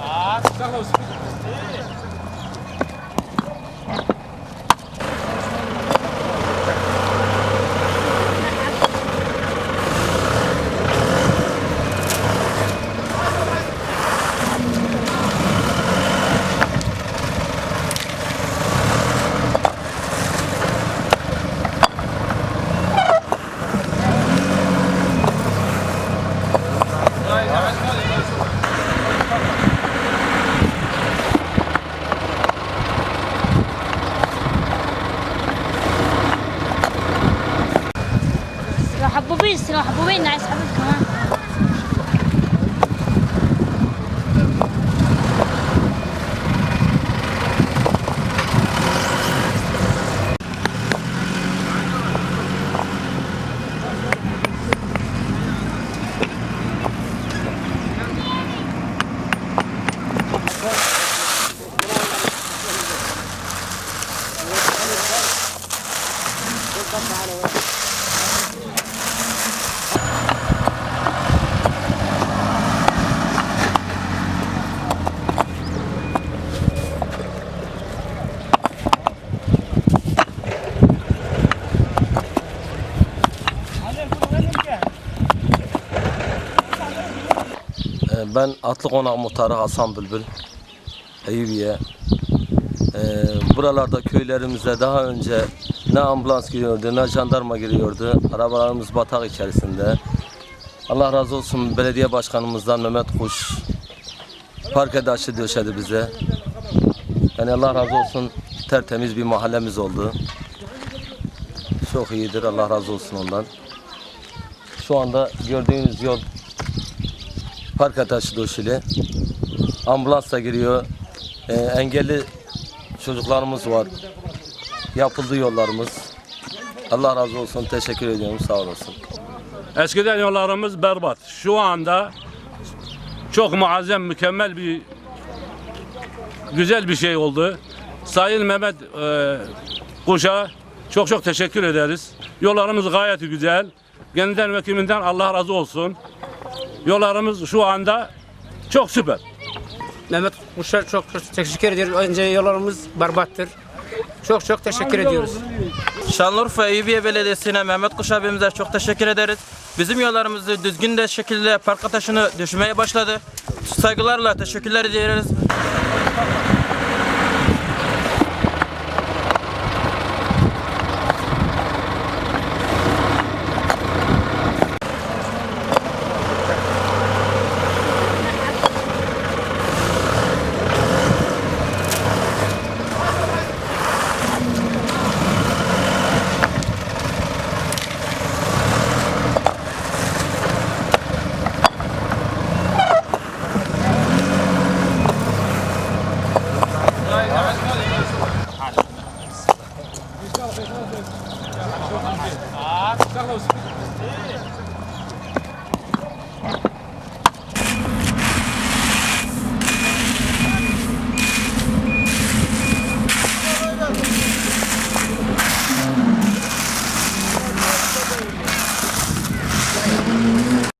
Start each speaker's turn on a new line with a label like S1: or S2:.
S1: Carlos, Carlos. حبوبين لو حبوبين عايز حبوب كمان
S2: Ee, Ben Atlıkonak Muhtarı Hasan Bülbül, Eyüpiye. Ee, buralarda köylerimize daha önce ne ambulans giriyordu ne jandarma giriyordu. Arabalarımız batak içerisinde. Allah razı olsun belediye başkanımızdan Mehmet Kuş park edaşı döşedi bize. Yani Allah razı olsun tertemiz bir mahallemiz oldu. Çok iyidir Allah razı olsun ondan. Şu anda gördüğünüz yol park ataşı döşeli. Ambulans da giriyor. Ee, engelli çocuklarımız var. Yapıldı yollarımız. Allah razı olsun. Teşekkür ediyorum. Sağ olasın.
S3: Eskiden yollarımız berbat. Şu anda çok muazzam, mükemmel bir güzel bir şey oldu. Sayın Mehmet e, Kuş'a çok çok teşekkür ederiz. Yollarımız gayet güzel. Kendinden ve kiminden Allah razı olsun. Yollarımız şu anda çok süper.
S4: Mehmet Kuş'a çok çok teşekkür ediyoruz. Önce yollarımız berbattır. Çok çok teşekkür ediyoruz.
S5: Şanlıurfa Eyüpiye Belediyesi'ne Mehmet Kuş abimize çok teşekkür ederiz. Bizim yollarımızı düzgün de şekilde park taşını düşmeye başladı. Saygılarla teşekkürler ediyoruz. Так.